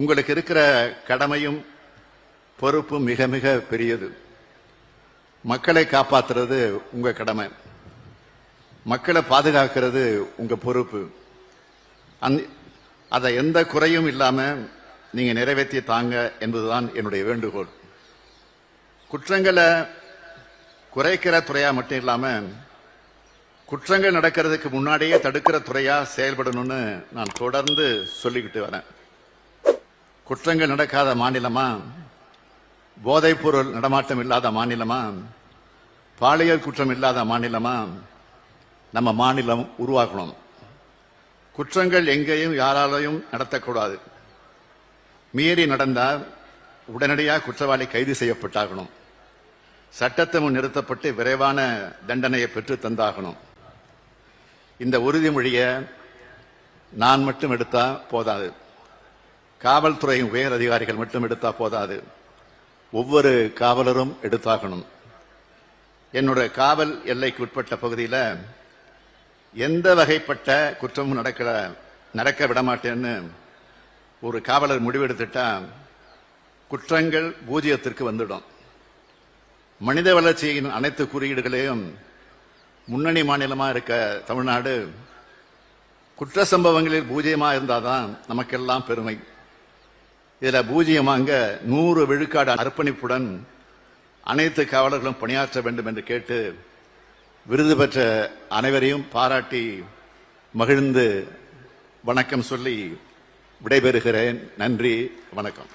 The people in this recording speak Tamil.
உங்களுக்கு இருக்கிற கடமையும் பொறுப்பும் மிக மிக பெரியது. மக்களை காப்பாத்துறது உங்க கடமை. மக்களை பாதுகாக்கிறது உங்க பொறுப்பு. அந் அதை எந்த குறையும் இல்லாமல் நீங்க நிறைவேற்றி தாங்க என்பதுதான் என்னுடைய வேண்டுகோள். குற்றங்களை குறைக்கிற துறையா மட்டும் இல்லாமல் குற்றங்கள் நடக்கிறதுக்கு முன்னாடியே தடுக்கிற துறையா செயல்படணும்னு நான் தொடர்ந்து சொல்லிக்கிட்டு வரேன். குற்றங்கள் நடக்காத மாநிலமா? போதைப்பொருள் நடமாட்டம் இல்லாத மாநிலமா? பாலியல் குற்றம் இல்லாத மாநிலமா? நம்ம மாநிலம் உருவாக்கணும். குற்றங்கள் எங்கேயும் யாராலையும் நடத்தக்கூடாது. மீறி நடந்தால் உடனடியாக குற்றவாளி கைது செய்யப்பட்டாகணும். சட்டத்தை முன் நிறுத்தப்பட்டு விரைவான தண்டனையை பெற்று தந்தாகணும். இந்த உறுதிமொழியை நான் மட்டும் எடுத்தா போதாது. காவல்துறை உயர் அதிகாரிகள் மட்டும் எடுத்தா போதாது. ஒவ்வொரு காவலரும் எடுத்தாகணும். என்னுடைய காவல் எல்லைக்கு உட்பட்ட பகுதியில் எந்த வகைப்பட்ட குற்றமும் நடக்கிற நடக்க விடமாட்டேன்னு ஒரு காவலர் முடிவெடுத்துட்டா குற்றங்கள் பூஜ்ஜியத்திற்கு வந்துடும். மனித வளர்ச்சியின் அனைத்து குறியீடுகளையும் முன்னணி மாநிலமாக இருக்க தமிழ்நாடு குற்ற சம்பவங்களில் பூஜ்ஜியமா இருந்தாதான் நமக்கெல்லாம் பெருமை. இதில் பூஜ்ஜியமாக நூறு விழுக்காடு அர்ப்பணிப்புடன் அனைத்து காவலர்களும் பணியாற்ற வேண்டும் என்று கேட்டு விருது பெற்ற அனைவரையும் பாராட்டி மகிழ்ந்து வணக்கம் சொல்லி விடைபெறுகிறேன். நன்றி வணக்கம்.